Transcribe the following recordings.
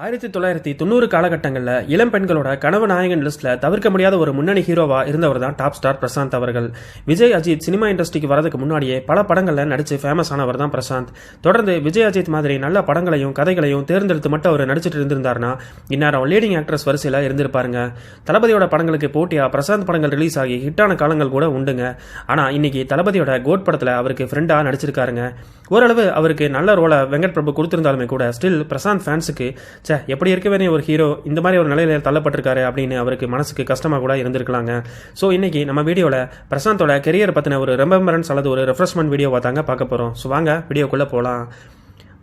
ஆயிரத்தி தொள்ளாயிரத்தி தொண்ணூறு காலகட்டங்களில் இளம் பெண்களோட கனவு நாயகன் லிஸ்ட்ல தவிர்க்க முடியாத ஒரு முன்னணி ஹீரோவாக இருந்தவர் தான் டாப் ஸ்டார் பிரசாந்த் அவர்கள். விஜய் அஜித் சினிமா இண்டஸ்ட்ரிக்கு வரதுக்கு முன்னாடியே பல படங்களில் நடிச்சு ஃபேமஸ் ஆனவர் தான் பிரசாந்த். தொடர்ந்து விஜய் அஜித் மாதிரி நல்ல படங்களையும் கதைகளையும் தேர்ந்தெடுத்து மட்டும் அவர் நடிச்சிட்டு இருந்திருந்தார்னா இந்நேரம் லீடிங் ஆக்ட்ரஸ் வரிசையில் இருந்திருப்பாருங்க. தளபதியோட படங்களுக்கு போட்டியாக பிரசாந்த் படங்கள் ரிலீஸ் ஆகி ஹிட்டான காலங்கள் கூட உண்டுங்க. ஆனால் இன்னைக்கு தளபதியோட கோட் படத்தில் அவருக்கு ஃப்ரெண்டாக நடிச்சிருக்காருங்க. ஓரளவு அவருக்கு நல்ல ரோலை வெங்கட் பிரபு கொடுத்திருந்தாலுமே கூட ஸ்டில் பிரசாந்த் ஃபேன்ஸுக்கு ச்சே எப்படி இருக்கவே ஒரு ஹீரோ இந்த மாதிரி ஒரு நிலையில தள்ளப்பட்டிருக்காரு அப்படின்னு அவருக்கு மனசுக்கு கஷ்டமாக கூட இருந்திருக்கலாங்க. ஸோ இன்றைக்கி நம்ம வீடியோவில் பிரசாந்தோட கெரியர் பற்றின ஒரு ரெம்பரன்ஸ் அல்லது ஒரு ரெஃப்ரெஷ்மெண்ட் வீடியோவை தாங்க பார்க்க போகிறோம் ஸோ வாங்க வீடியோக்குள்ளே போகலாம்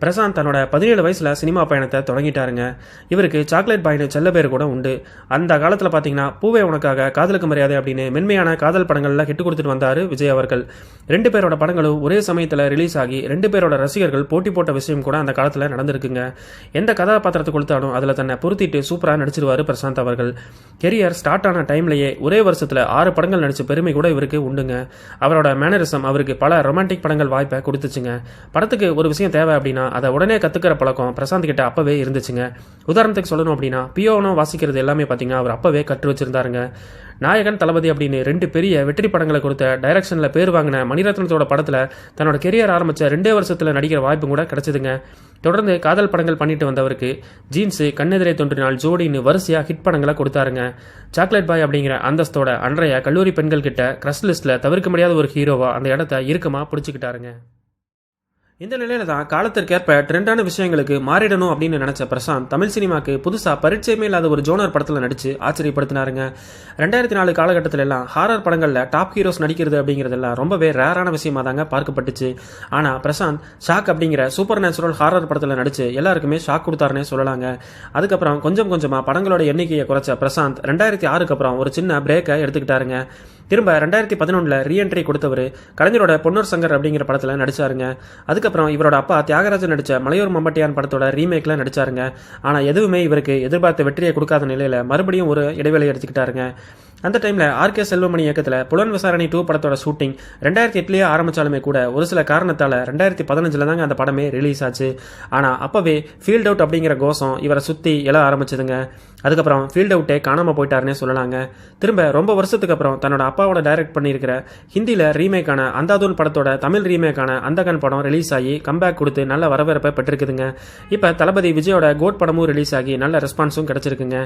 பிரசாந்த் தன்னோட பதினேழு வயசில் சினிமா பயணத்தை தொடங்கிட்டாருங்க. இவருக்கு சாக்லேட் பாயின்னு செல்ல பேர் கூட உண்டு. அந்த காலத்தில் பார்த்தீங்கன்னா பூவே உனக்காக காதலுக்கு மரியாதை அப்படின்னு மென்மையான காதல் படங்கள்லாம் கெட்டு கொடுத்துட்டு வந்தார் விஜய் அவர்கள். ரெண்டு பேரோட படங்களும் ஒரே சமயத்தில் ரிலீஸ் ஆகி ரெண்டு பேரோட ரசிகர்கள் போட்டி போட்ட விஷயம் கூட அந்த காலத்தில் நடந்திருக்குங்க. எந்த கதாபாத்திரத்தை கொடுத்தாலும் அதில் தன்னை பொருத்திட்டு சூப்பராக நடிச்சிருவார் பிரசாந்த் அவர்கள். கெரியர் ஸ்டார்ட் ஆன டைம்லேயே ஒரே வருஷத்தில் ஆறு படங்கள் நடிச்ச பெருமை கூட இவருக்கு உண்டுங்க. அவரோட மேனரிசம் அவருக்கு பல ரொமான்டிக் படங்கள் வாய்ப்பை கொடுத்துச்சுங்க. படத்துக்கு ஒரு விஷயம் தேவை அப்படின்னா அதை உடனே கற்றுக்கிற பழக்கம் பிரசாந்த் கிட்ட அப்பவே இருந்துச்சுங்க. உதாரணத்துக்கு சொல்லணும் அப்படின்னா பியோனோ வாசிக்கிறது எல்லாமே பார்த்தீங்கன்னா அவர் அப்போவே கற்று வச்சிருந்தாருங்க. நாயகன் தளபதி அப்படின்னு ரெண்டு பெரிய வெற்றி படங்களை கொடுத்த டைரக்ஷனில் பேர் வாங்கின மணிரத்னத்தோட படத்தில் தன்னோட கெரியர் ஆரம்பித்த ரெண்டே வருஷத்தில் நடிக்கிற வாய்ப்பு கூட கிடச்சிதுங்க. தொடர்ந்து காதல் படங்கள் பண்ணிட்டு வந்தவருக்கு ஜீன்ஸு கண்ணெதிரை தோன்றினால் ஜோடின்னு வரிசையாக ஹிட் படங்களை கொடுத்தாருங்க. சாக்லேட் பாய் அப்படிங்கிற அந்தஸ்தோட அன்றைய கல்லூரி பெண்கள் கிட்ட க்ரஷ் லிஸ்ட்டில் தவிர்க்க முடியாத ஒரு ஹீரோவா அந்த இடத்த இறுக்கமாக பிடிச்சிக்கிட்டாருங்க. இந்த நிலையில தான் காலத்திற்கேற்ப ட்ரெண்டான விஷயங்களுக்கு மாறிடணும் அப்படின்னு நினைச்ச பிரசாந்த் தமிழ் சினிமாக்கு புதுசாக பரிச்சயமே இல்லாத ஒரு ஜோனர் படத்தில் நடிச்சு ஆச்சரியப்படுத்தினாருங்க. ரெண்டாயிரத்தி நாலு காலகட்டத்தில எல்லாம் ஹாரர் படங்களில் டாப் ஹீரோஸ் நடிக்கிறது அப்படிங்கிறதெல்லாம் ரொம்பவே ரேரான விஷயமா தாங்க பார்க்கப்பட்டுச்சு. ஆனால் பிரசாந்த் ஷாக் அப்படிங்கிற சூப்பர் நேச்சுரல் ஹாரர் படத்தில் நடிச்சு எல்லாருக்குமே ஷாக் கொடுத்தாருன்னே சொல்லலாங்க. அதுக்கப்புறம் கொஞ்சம் கொஞ்சமாக படங்களோட எண்ணிக்கையை குறைச்ச பிரசாந்த் ரெண்டாயிரத்தி ஆறுக்கு அப்புறம் ஒரு சின்ன பிரேக்கை எடுத்துக்கிட்டாருங்க. திரும்ப ரெண்டாயிரத்தி பதினொன்றில் ரீஎன்ட்ரி கொடுத்தவர் கலைஞரோட பொன்னூர் சங்கர் அப்படிங்கிற படத்தில் நடிச்சாருங்க. அதுக்கப்புறம் இவரோட அப்பா தியாகராஜன் நடித்த மலையூர் மம்பட்டியான் படத்தோட ரீமேக்கில் நடிச்சாருங்க. ஆனால் எதுவுமே இவருக்கு எதிர்பார்த்த வெற்றியை கொடுக்காத நிலையில் மறுபடியும் ஒரு இடைவேளை எடுத்துக்கிட்டாருங்க. அந்த டைமில் ஆர்கே செல்வமணி இயக்கத்தில் புலன் விசாரணை டூ படத்தோட ஷூட்டிங் ரெண்டாயிரத்தி எட்டுலேயே ஆரம்பித்தாலுமே கூட ஒரு சில காரணத்தால் ரெண்டாயிரத்தி பதினஞ்சில் தாங்க அந்த படமே ரிலீஸ் ஆச்சு. ஆனால் அப்போவே ஃபீல்ட் அவுட் அப்படிங்கிற கோஷம் இவரை சுற்றி எழ ஆரம்பிச்சதுங்க. அதுக்கப்புறம் ஃபீல்ட் அவுட்டே காணாமல் போயிட்டாருன்னே சொல்லலாங்க. திரும்ப ரொம்ப வருஷத்துக்கு அப்புறம் தன்னோட அப்பாவோட டைரக்ட் பண்ணியிருக்கிற ஹிந்தியில் ரீமேக்கான அந்தாதூன் படத்தோட தமிழ் ரீமேக்கான அந்தகன் படம் ரிலீஸ் ஆகி கம்பேக் கொடுத்து நல்ல வரவேற்பை பெற்றிருக்குதுங்க. இப்போ தளபதி விஜயோட கோட் படமும் ரிலீஸ் ஆகி நல்ல ரெஸ்பான்ஸும் கிடைச்சிருக்குங்க.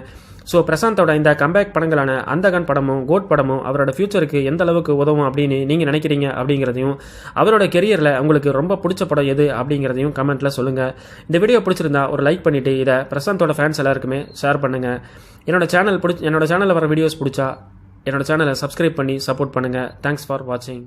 ஸோ பிரசாந்தோட இந்த கம்பேக் படங்களான அந்தகன் படமும் கோட் படமும் அவரோட ஃபியூச்சருக்கு எந்த அளவுக்கு உதவும் அப்படின்னு நீங்கள் நினைக்கிறீங்க அப்படிங்கிறதையும் அவரோட கெரியரில் உங்களுக்கு ரொம்ப பிடிச்ச படம் எது அப்படிங்கிறதையும் கமெண்ட்டில் சொல்லுங்கள் இந்த வீடியோ பிடிச்சிருந்தா ஒரு லைக் பண்ணிவிட்டு இதை பிரசாந்தோட ஃபேன்ஸ் எல்லாருக்குமே ஷேர் பண்ணுங்கள் என்னோட சேனல் பிடிச்சி என்னோட சேனலில் வர வீடியோஸ் பிடிச்சா என்னோட சேனலை சப்ஸ்கிரைப் பண்ணி சப்போர்ட் பண்ணுங்கள் தேங்க்ஸ் ஃபார் வாட்சிங்